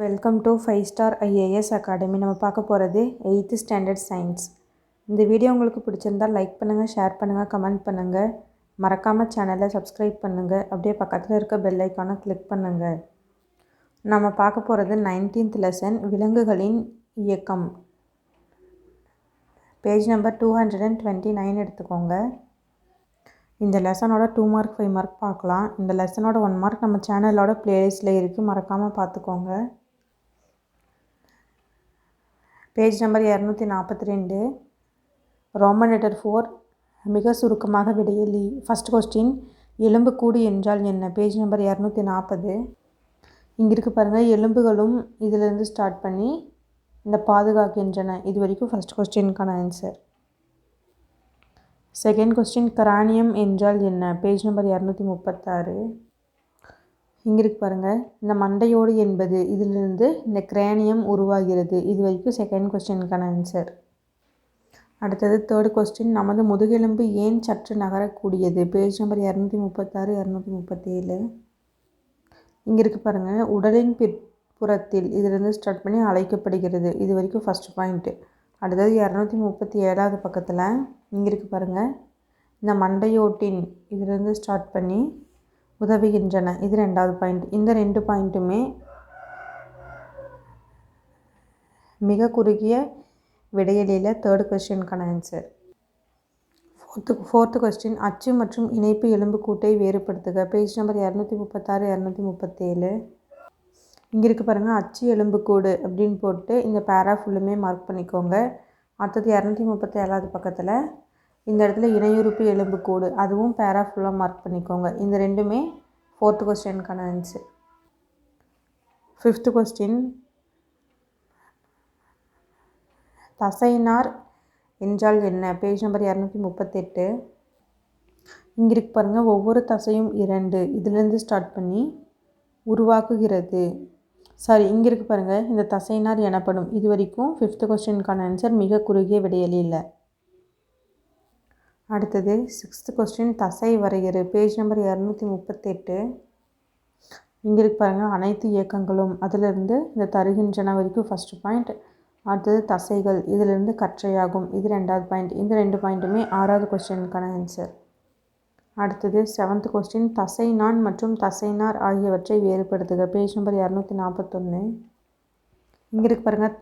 Welcome to five star IAS academy. நம்ம பார்க்க போகிறது எயித்து ஸ்டாண்டர்ட் சயின்ஸ். இந்த வீடியோ உங்களுக்கு பிடிச்சிருந்தா லைக் பண்ணுங்கள் ஷேர் பண்ணுங்கள் கமெண்ட் பண்ணுங்கள் மறக்காமல் சேனலை சப்ஸ்கிரைப் பண்ணுங்கள் அப்படியே பக்கத்தில் இருக்க பெல் ஐக்கானை கிளிக் பண்ணுங்கள் நம்ம பார்க்க போகிறது நைன்டீன்த் லெசன் விலங்குகளின் இயக்கம். Page number two hundred and twenty nine எடுத்துக்கோங்க. இந்த லெசனோட டூ மார்க் ஃபைவ் மார்க் பார்க்கலாம். இந்த லெசனோட ஒன் மார்க் நம்ம சேனலோட பிளேலிஸ்ட்டில் இருக்குது மறக்காமல் பார்த்துக்கோங்க. பேஜ் நம்பர் இரநூத்தி நாற்பத்தி ரெண்டு. ரோமன் லெட்டர் ஃபோர் மிக சுருக்கமாக விடையலி ஃபஸ்ட் கொஸ்டின் எலும்புக்கூடு என்றால் என்ன? பேஜ் நம்பர் இரநூத்தி நாற்பது. இங்கே இருக்குது பாருங்கள் எலும்புகளும் இதிலிருந்து ஸ்டார்ட் பண்ணி இந்த பாதுகாக்கின்றன. இது வரைக்கும் ஃபஸ்ட் கொஸ்டினுக்கான ஆன்சர் செகண்ட் கொஸ்டின் கரானியம் என்றால் என்ன? பேஜ் நம்பர் இரநூத்தி முப்பத்தாறு. இங்கே இருக்கு பாருங்கள் இந்த மண்டையோடு என்பது இதிலிருந்து இந்த கிரேனியம் உருவாகிறது. இது வரைக்கும் செகண்ட் கொஸ்டினுக்கான ஆன்சர் அடுத்தது தேர்ட் கொஸ்டின் நமது முதுகெலும்பு ஏன் சற்று நகரக்கூடியது? பேஜ் நம்பர் இரநூத்தி முப்பத்தாறு இரநூத்தி முப்பத்தேழு. இங்கே இருக்குது பாருங்கள் உடலின் பிற்புறத்தில் இதிலிருந்து ஸ்டார்ட் பண்ணி அழைக்கப்படுகிறது. இது வரைக்கும் ஃபஸ்ட் பாயிண்ட்டு அடுத்தது இரநூத்தி முப்பத்தி ஏழாவது பக்கத்தில் இங்கே இருக்குது பாருங்கள் இந்த மண்டையோட்டின் இதிலிருந்து ஸ்டார்ட் பண்ணி உதவுகின்றன. இது ரெண்டாவது பாயிண்ட் இந்த ரெண்டு பாயிண்ட்டுமே மிக குறுகிய விடையலியில் தேர்ட் கொஸ்டினுக்கான ஆன்சர் ஃபோர்த்து ஃபோர்த்து கொஸ்டின் அச்சு மற்றும் இணைப்பு எலும்புக்கூட்டை வேறுபடுத்துக. பேஜ் நம்பர் இரநூத்தி முப்பத்தாறு இரநூத்தி முப்பத்தேழு இங்கே இருக்குது பாருங்கள் அச்சு எலும்புக்கூடு அப்படின்னு போட்டு இந்த பேரா ஃபுல்லுமே மார்க் பண்ணிக்கோங்க. அடுத்தது இரநூத்தி முப்பத்தி ஏழாவது பக்கத்தில் இந்த இடத்துல இணையுறுப்பு எலும்புக்கூடு அதுவும் பேரா ஃபுல்லாக மார்க் பண்ணிக்கோங்க. இந்த ரெண்டுமே ஃபோர்த்து கொஸ்டினுக்கான ஆன்சர் ஃபிஃப்த்து கொஸ்டின் தசைனார் என்றால் என்ன? பேஜ் நம்பர் இரநூத்தி முப்பத்தெட்டு. இங்கே இருக்கு பாருங்கள் ஒவ்வொரு தசையும் இரண்டு. இதுலேருந்து ஸ்டார்ட் பண்ணி உருவாக்குகிறது. சாரி இங்கே இருக்குது பாருங்கள் இந்த தசைனார் எனப்படும். இது வரைக்கும் ஃபிஃப்த்து கொஸ்டினுக்கான ஆன்சர் மிக குறுகிய விடையலில் அடுத்தது சிக்ஸ்த்து கொஸ்டின் தசை வரையறு. பேஜ் நம்பர் இரநூத்தி முப்பத்தெட்டு. இங்கே இருக்கு பாருங்கள் அனைத்து இயக்கங்களும். அதிலிருந்து இந்த தருகின்றன வரைக்கும் ஃபஸ்ட்டு பாயிண்ட் அடுத்தது தசைகள் இதிலிருந்து கற்றையாகும். இது ரெண்டாவது பாயிண்ட் இந்த ரெண்டு பாயிண்ட்டுமே ஆறாவது கொஸ்டினுக்கான ஆன்சர் அடுத்தது செவன்த் கொஸ்டின் தசை நான் மற்றும் தசைனார் ஆகியவற்றை வேறுபடுத்துக. பேஜ் நம்பர் இரநூத்தி நாற்பத்தொன்று இங்கே இருக்கு பாருங்கள்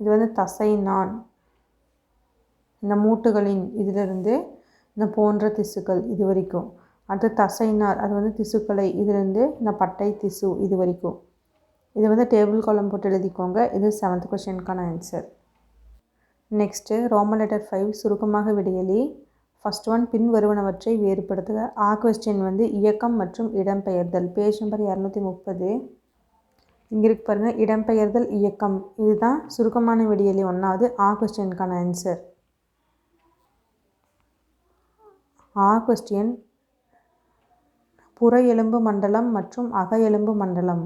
இது வந்து தசை நான். இந்த மூட்டுகளின் இதிலிருந்து இந்த போன்ற திசுக்கள் இது வரைக்கும் அடுத்து தசைனார் அது வந்து திசுக்களை இதுலேருந்து இந்த பட்டை திசு இது வரைக்கும் இது வந்து டேபிள் காலம் போட்டு எழுதிக்கோங்க. இது seventh கொஷனுக்கான answer next roman letter five சுருக்கமாக விடையலி. ஃபஸ்ட் ஒன் பின் வருவனவற்றை வேறுபடுத்துக. ஆ கொஸ்டின் வந்து இயக்கம் மற்றும் இடம்பெயர்தல். பேஜ் நம்பர் இரநூத்தி முப்பது இங்கே இருக்கு பாருங்கள் இடம்பெயர்தல் இயக்கம். இதுதான் சுருக்கமான விடியலி ஒன்றாவது ஆ கொஸ்டினுக்கான ஆன்சர் ஆ புற எலும்பு மண்டலம் மற்றும் அக எலும்பு மண்டலம்.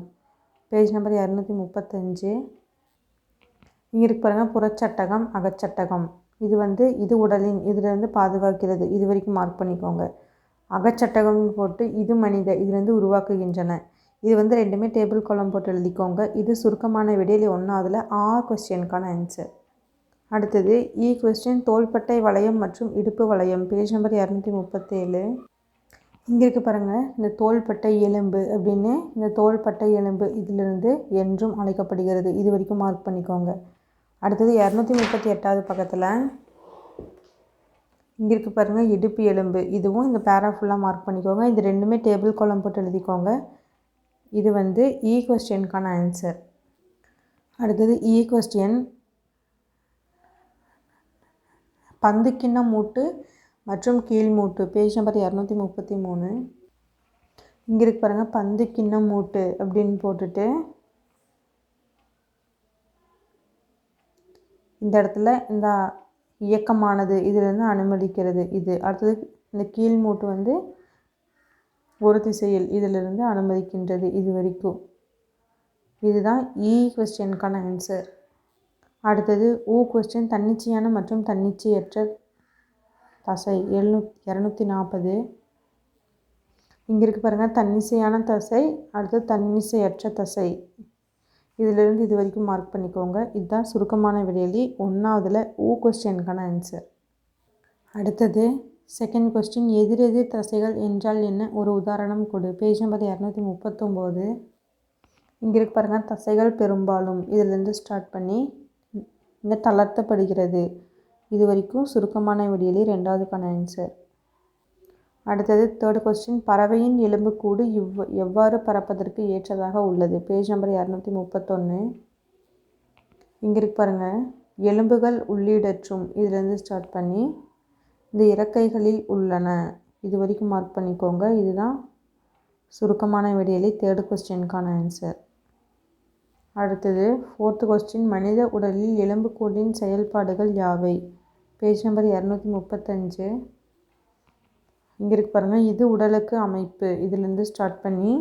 பேஜ் நம்பர் இரநூத்தி முப்பத்தஞ்சு. இங்கே இருக்கு பாருங்கள் புறச்சட்டகம் அகச்சட்டகம். இது வந்து இது உடலின் இதிலிருந்து பாதுகாக்கிறது. இது வரைக்கும் மார்க் பண்ணிக்கோங்க. அகச்சட்டகம்னு போட்டு இது மனித இதுலேருந்து உருவாக்குகின்றன. இது வந்து ரெண்டுமே டேபிள் காலம் போட்டு எழுதிக்கோங்க. இது சுருக்கமான விடையில ஒன்றாவதுல ஆ கொஸ்டினுக்கான ஆன்சர் அடுத்தது e இ கொஸ்டின் தோள்பட்டை வளையம் மற்றும் இடுப்பு வளையம் பேஜ் நம்பர் இரநூத்தி முப்பத்தேழு. இங்கே இருக்க பாருங்கள் இந்த தோள்பட்டை எலும்பு அப்படின்னு இந்த தோள்பட்டை எலும்பு இதிலிருந்து என்றும் அழைக்கப்படுகிறது. இது வரைக்கும் மார்க் பண்ணிக்கோங்க. அடுத்தது இரநூத்தி முப்பத்தி எட்டாவது பக்கத்தில் இங்கே இருக்க பாருங்கள் இடுப்பு எலும்பு. இதுவும் இந்த பேரா ஃபுல்லாக மார்க் பண்ணிக்கோங்க. இது ரெண்டுமே டேபிள் கோலம் போட்டு எழுதிக்கோங்க. இது வந்து இ கொஸ்டினுக்கான ஆன்சர் அடுத்தது e இ கொஸ்டின் பந்து கிண்ண மூட்டு மற்றும் கீழ் மூட்டு. பேஜ் நம்பர் இரநூத்தி முப்பத்தி மூணு. இங்கே இருக்கு பாருங்கள் பந்து கிண்ண மூட்டு அப்படின்னு போட்டுட்டு இந்த இடத்துல இந்த இயக்கமானது இதிலிருந்து அனுமதிக்கிறது இது. அடுத்தது இந்த கீழ் மூட்டு வந்து ஒரு திசையில் இதிலிருந்து அனுமதிக்கின்றது இது வரைக்கும். இதுதான் இ கொஸ்டினுக்கான ஆன்சர் அடுத்தது ஊ கொஸ்டின் தன்னிச்சையான மற்றும் தன்னிச்சையற்ற தசை எழுநூத் இரநூத்தி நாற்பது இங்கே இருக்கு பாருங்கள் தன்னிசையான தசை அடுத்து தன்னிசையற்ற தசை இதிலிருந்து இது வரைக்கும் மார்க் பண்ணிக்கோங்க. இதுதான் சுருக்கமான விடையலி. ஒன்றாவதில் ஊ கொஸ்டினுக்கான ஆன்சர் அடுத்தது செகண்ட் கொஸ்டின் எதிரெதிர் தசைகள் என்றால் என்ன? ஒரு உதாரணம் கொடு. பேஜ் நம்பர் இரநூத்தி முப்பத்தொம்போது இங்கே இருக்கு பாருங்கள் தசைகள் பெரும்பாலும் இதிலேருந்து ஸ்டார்ட் பண்ணி இங்கே தளர்த்தப்படுகிறது. இது வரைக்கும் சுருக்கமான விடியலே ரெண்டாவதுக்கான ஆன்சர் அடுத்தது தேர்ட் கொஸ்டின் பறவையின் எலும்புக்கூடு இவ் எவ்வாறு பறப்பதற்கு ஏற்றதாக உள்ளது? பேஜ் நம்பர் இரநூத்தி முப்பத்தொன்று இங்கே இருக்கு பாருங்கள் எலும்புகள் உள்ளீடற்றும். இதுலேருந்து ஸ்டார்ட் பண்ணி இந்த இறக்கைகளில் உள்ளன. இது வரைக்கும் மார்க் பண்ணிக்கோங்க. இதுதான் சுருக்கமான விடியலி தேர்டு கொஸ்டினுக்கான ஆன்சர் அடுத்தது ஃபோர்த்து கொஸ்டின் மனித உடலில் எலும்புக்கூடின் செயல்பாடுகள் யாவை? பேஜ் நம்பர் இரநூத்தி முப்பத்தஞ்சு. இங்கே இருக்கு பாருங்கள் இது உடலுக்கு அமைப்பு. இதிலேருந்து ஸ்டார்ட் பண்ணி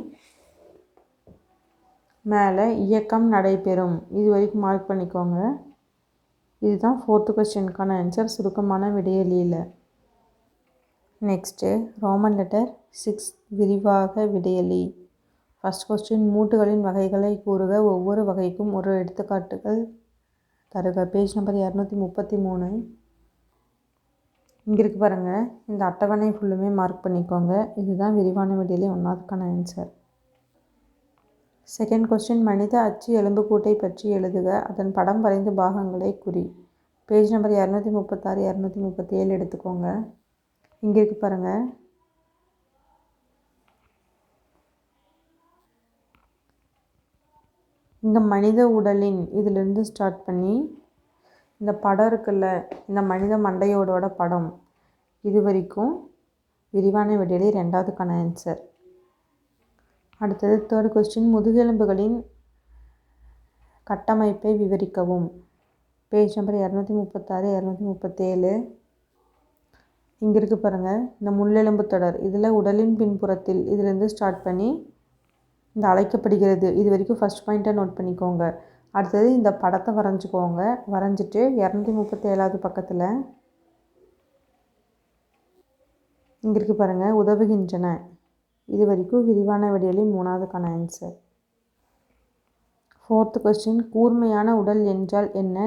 மேலே இயக்கம் நடைபெறும். இது வரைக்கும் மார்க் பண்ணிக்கோங்க. இதுதான் ஃபோர்த்து கொஸ்டினுக்கான ஆன்சர் சுருக்கமான விடையலியில் நெக்ஸ்ட்டு ரோமன் லெட்டர் சிக்ஸ் விரிவாக விடையலி ஃபஸ்ட் கொஸ்டின் மூட்டுகளின் வகைகளை கூறுக. ஒவ்வொரு வகைக்கும் ஒரு எடுத்துக்காட்டுகள் தருக. பேஜ் நம்பர் இரநூத்தி முப்பத்தி மூணு. இங்கே இருக்கு பாருங்கள் இந்த அட்டவணை ஃபுல்லுமே மார்க் பண்ணிக்கோங்க. இதுதான் விரிவான விடையிலே ஒன்றாவதுக்கான ஆன்சர் செகண்ட் கொஸ்டின் மனித அச்சு எலும்புக்கூட்டை பற்றி எழுதுக. அதன் படம் வரைந்து பாகங்களை குறி. பேஜ் நம்பர் இரநூத்தி முப்பத்தாறு இரநூத்தி முப்பத்தி ஏழு எடுத்துக்கோங்க. இங்கே இருக்கு பாருங்கள் இங்கே மனித உடலின் இதிலிருந்து ஸ்டார்ட் பண்ணி இந்த படம் இருக்குல்ல இந்த மனித மண்டையோடோட படம் இது வரைக்கும் விரிவான விடையிலே ரெண்டாவதுக்கான ஆன்சர் அடுத்தது தேர்ட் கொஸ்டின் முதுகெலும்புகளின் கட்டமைப்பை விவரிக்கவும். பேஜ் நம்பர் இரநூத்தி முப்பத்தாறு இரநூத்தி முப்பத்தேழு. இங்கே இருக்கு பாருங்கள் இந்த முள்ளெலும்பு தொடர். இதில் உடலின் பின்புறத்தில் இதிலேருந்து ஸ்டார்ட் பண்ணி இந்த அழைக்கப்படுகிறது. இது வரைக்கும் ஃபஸ்ட் பாயிண்ட்டை நோட் பண்ணிக்கோங்க. அடுத்தது இந்த படத்தை வரைஞ்சிக்கோங்க. வரைஞ்சிட்டு இரநூத்தி முப்பத்தி ஏழாவது பக்கத்தில் இங்கே இருக்குது பாருங்கள் உதவுகின்றன. இது வரைக்கும் விரிவான விடையிலே மூணாவதுக்கான ஆன்சர் ஃபோர்த்து கொஸ்டின் கூர்மையான உடல் என்றால் என்ன?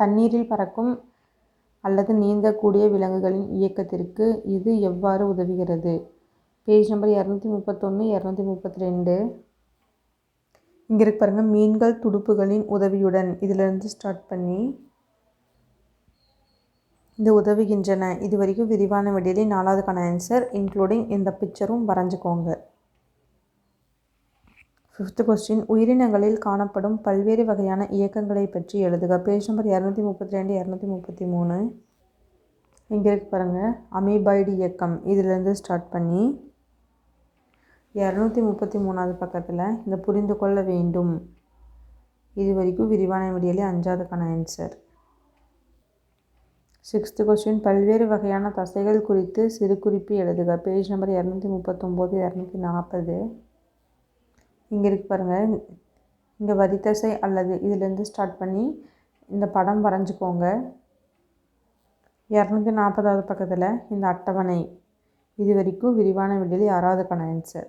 தண்ணீரில் பறக்கும் அல்லது நீந்தக்கூடிய விலங்குகளின் இயக்கத்திற்கு இது எவ்வாறு உதவுகிறது? பேஜ் நம்பர் இரநூத்தி முப்பத்தொன்று இரநூத்தி முப்பத்தி ரெண்டு. இங்கே இருக்கு பாருங்கள் மீன்கள் துடுப்புகளின் உதவியுடன். இதிலிருந்து ஸ்டார்ட் பண்ணி இந்த உதவுகின்றன. இது வரைக்கும் விரிவான விடையிலே நாலாவதுக்கான ஆன்சர் இன்க்ளூடிங் இந்த பிக்சரும் வரைஞ்சிக்கோங்க. ஃபிஃப்த்து கொஸ்டின் உயிரினங்களில் காணப்படும் பல்வேறு வகையான இயக்கங்களை பற்றி எழுதுக. பேஜ் நம்பர் இரநூத்தி முப்பத்தி ரெண்டு இரநூத்தி முப்பத்தி மூணு. இங்கே இருக்கு பாருங்கள் அமீபாய்டு இயக்கம். இதிலேருந்து ஸ்டார்ட் பண்ணி இரநூத்தி முப்பத்தி மூணாவது பக்கத்தில் இந்த புரிந்து கொள்ள வேண்டும். இது வரைக்கும் விரிவான விடியலே அஞ்சாவதுக்கான ஆன்சர் சிக்ஸ்த்து கொஸ்டின் பல்வேறு வகையான தசைகள் குறித்து சிறு குறிப்பு எழுதுக. பேஜ் நம்பர் இரநூத்தி முப்பத்தொம்போது இரநூத்தி நாற்பது. இங்கே இருக்கு பாருங்கள் இங்கே வரித்தசை அல்லது இதுலேருந்து ஸ்டார்ட் பண்ணி இந்த படம் வரைஞ்சிக்கோங்க. இரநூத்தி நாற்பதாவது பக்கத்தில் இந்த அட்டவணை. இது வரைக்கும் விரிவான விடையில் ஆறாவதுக்கான ஆன்சர்